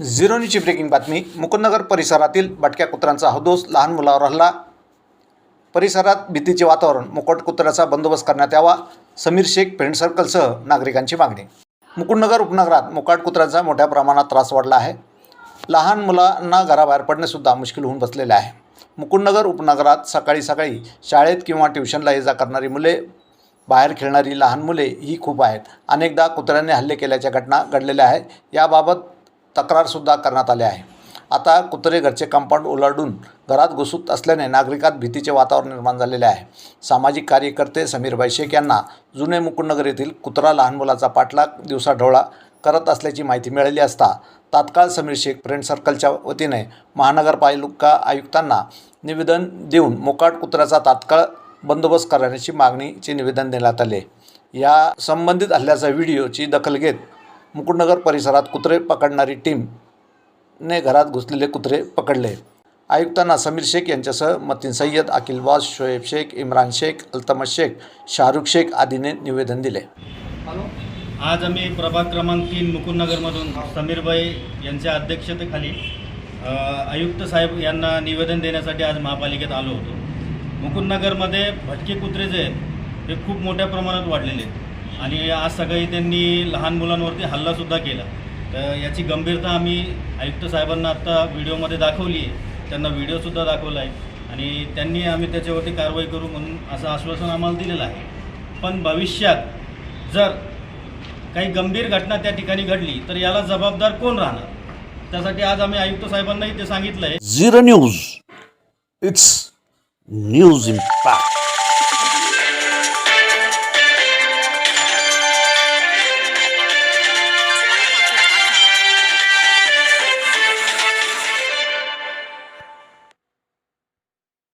Zero न्यूजची breaking बातमी. मुकुंदनगर परिसरातील भटक्या कुत्र्यांचा हौदोस लहान मुलावर हल्ला. परिसरात भीतीचे वातावरण. मुकट कुत्र्याचा बंदोबस्त करण्यात यावा. समीर शेख फ्रेंड सर्कलसह नागरिकांची मागणी. मुकुंदनगर उपनगरात मुकाट कुत्र्यांचा मोठ्या प्रमाणात त्रास वाढला आहे. लहान मुलांना घराबाहेर पडणेसुद्धा मुश्किल होऊन बसलेले आहे. मुकुंदनगर उपनगरात सकाळी सकाळी शाळेत किंवा ट्युशनला ये जा करणारी मुले बाहेर खेळणारी लहान मुले ही खूप आहेत. अनेकदा कुत्र्यांनी हल्ले केल्याच्या घटना घडलेल्या आहेत. याबाबत तक्रारसुद्धा करण्यात आली आहे. आता कुत्रे घरचे कंपाऊंड ओलांडून घरात घुसत असल्याने नागरिकात भीतीचे वातावरण निर्माण झालेले आहे. सामाजिक कार्यकर्ते समीरबाई शेख यांना जुने मुकुंदनगर येथील कुत्रा लहान मुलाचा पाठलाग दिवसाढोळा करत असल्याची माहिती मिळाली असता तात्काळ समीर शेख फ्रेंड सर्कलच्या वतीने महानगरपालिका आयुक्तांना निवेदन देऊन मोकाट कुत्र्याचा तात्काळ बंदोबस्त करण्याची मागणीचे निवेदन देण्यात आले. या संबंधित हल्ल्याचा व्हिडिओची दखल घेत मुकुंदनगर परिसरात कुत्रे पकडणारी टीमने घरात घुसलेले कुत्रे पकडले. आयुक्तांना समीर शेख यांच्यासह मतीन सय्यद अखिल वास शोएब शेख इम्रान शेख अल्तमद शेख शाहरुख शेख आदीने निवेदन दिले. आज आम्ही प्रभाग क्रमांक तीन मुकुंदनगरमधून समीरबाई यांच्या अध्यक्षतेखाली आयुक्त साहेब यांना निवेदन देण्यासाठी आज महापालिकेत आलो होतो. मुकुंदनगरमध्ये भटके कुत्रे जे आहेत ते खूप मोठ्या प्रमाणात वाढलेले आहेत. आणि आज सकाळी त्यांनी लहान मुलांवरती हल्लासुद्धा केला. तर याची गंभीरता आम्ही आयुक्त साहेबांना आत्ता व्हिडिओमध्ये दाखवली आहे. त्यांना व्हिडिओसुद्धा दाखवला आहे. आणि त्यांनी आम्ही त्याच्यावरती कारवाई करू म्हणून असं आश्वासन आम्हाला दिलेलं आहे. पण भविष्यात जर काही गंभीर घटना त्या ठिकाणी घडली तर याला जबाबदार कोण राहणार? त्यासाठी आज आम्ही आयुक्त साहेबांनाही ते सांगितलं आहे zero news. It's news impact.